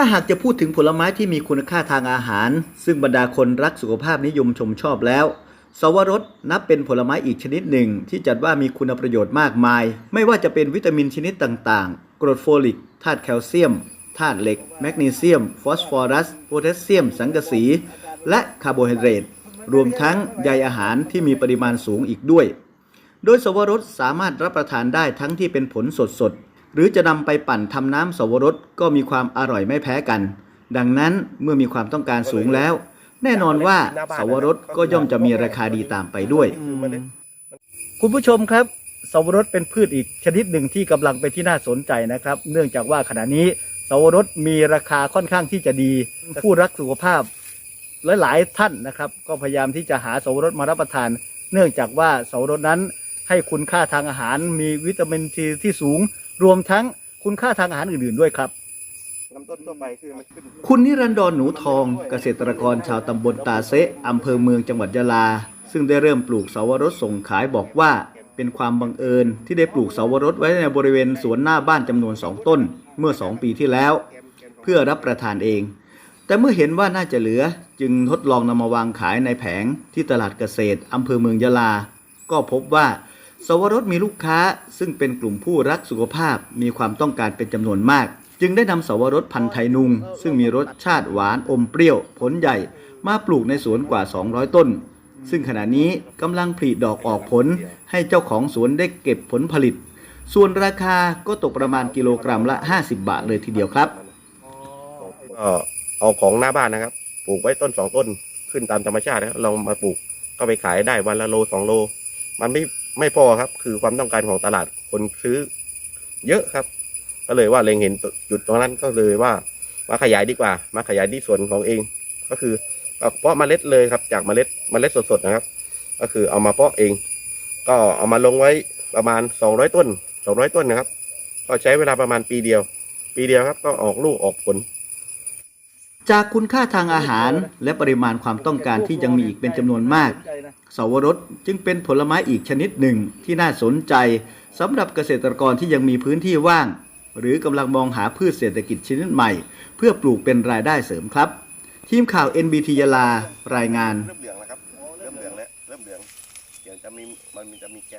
ถ้าหากจะพูดถึงผลไม้ที่มีคุณค่าทางอาหาร ซึ่งบรรดาคนรักสุขภาพนิยมชมชอบแล้ว สวรสนับเป็นผลไม้อีกชนิดหนึ่ง ที่จัดว่ามีคุณประโยชน์มากมาย ไม่ว่าจะเป็นวิตามินชนิดต่างๆ กรดโฟลิก ธาตุแคลเซียม ธาตุเหล็ก แมกนีเซียม ฟอสฟอรัส โพแทสเซียม สังกะสี และคาร์โบไฮเดรต รวมทั้งใยอาหารที่มีปริมาณสูงอีกด้วย โดยสวรสสามารถรับประทานได้ทั้งที่เป็นผลสด หรือจะนำไปปั่นทำน้ำสวรสก็มีความอร่อยไม่แพ้กัน ดังนั้นเมื่อมีความต้องการสูงแล้ว แน่นอนว่าสวรสก็ย่อมจะมีราคาดีตามไปด้วย คุณผู้ชมครับสวรสเป็นพืชอีกชนิดหนึ่งที่กำลังเป็นที่น่าสนใจนะครับ เนื่องจากว่าขณะนี้สวรสมีราคาค่อนข้างที่จะดี ผู้รักสุขภาพหลายๆท่านนะครับ ก็พยายามที่จะหาสวรสมารับประทาน เนื่องจากว่าสวรสนั้นให้คุณค่าทางอาหารมีวิตามินซีที่สูง รวมทั้งคุณค่าทางอาหารอื่นๆด้วยครับ คุณนิรันดรหนูทองเกษตรกรชาวตำบลตาเซะอำเภอเมืองจังหวัดยะลา ซึ่งได้เริ่มปลูกเสาวรสส่งขายบอกว่า เป็นความบังเอิญที่ได้ปลูกเสาวรสไว้ในบริเวณสวนหน้าบ้านจำนวนสองต้น เมื่อสองปีที่แล้ว เพื่อรับประทานเอง แต่เมื่อเห็นว่าน่าจะเหลือจึงทดลองนำมาวางขายในแผงที่ตลาดเกษตรอำเภอเมืองยะลา ก็พบว่า สวรสมีลูกค้าซึ่งเป็นกลุ่มผู้รักสุขภาพมีความต้องการเป็นจำนวนมาก จึงได้นำสวรสพันธุ์ไทยนุง ซึ่งมีรสชาติหวานอมเปรี้ยวผลใหญ่ มาปลูกในสวนกว่า 200 ต้น ซึ่งขณะนี้กำลังผลิดอกออกผลให้เจ้าของสวนได้เก็บผลผลิต ส่วนราคาก็ตกประมาณกิโลกรัมละ 50 บาทเลยทีเดียวครับก็เอาของหน้าบ้านนะครับ ปลูกไว้ต้นสองต้นขึ้นตามธรรมชาตินะลองมาปลูกก็ไปขายได้วันละโลสองโล มันไม่ ไม่พอครับ คือความต้องการของตลาดคนซื้อ เยอะครับ ก็เลยว่าเล็งเห็นจุดตรงนั้นก็เลยว่ามาขยายดีกว่า มาขยายที่ส่วนของเอง ก็คือเอาเพาะเมล็ดเลยครับ จากเมล็ดเมล็ดสดๆนะครับ ก็คือเอามาเพาะเอง ก็เอามาลงไว้ประมาณสองร้อยต้นสองร้อยต้นนะครับ ก็ใช้เวลาประมาณปีเดียว ปีเดียวครับ ก็ออกลูกออกผล จากคุณค่าทางอาหารและปริมาณความต้องการที่ยังมีอีกเป็นจำนวนมาก สวรสจึงเป็นผลไม้อีกชนิดหนึ่งที่น่าสนใจสำหรับเกษตรกรที่ยังมีพื้นที่ว่าง หรือกำลังมองหาพืชเศรษฐกิจชนิดใหม่ เพื่อปลูกเป็นรายได้เสริมครับ ทีมข่าว NBT ยาลารายงาน เริ่มเหลืองแล้วครับ เริ่มเหลืองแล้ว เริ่มเหลืองเดี๋ยวจะมีมันจะมีแกน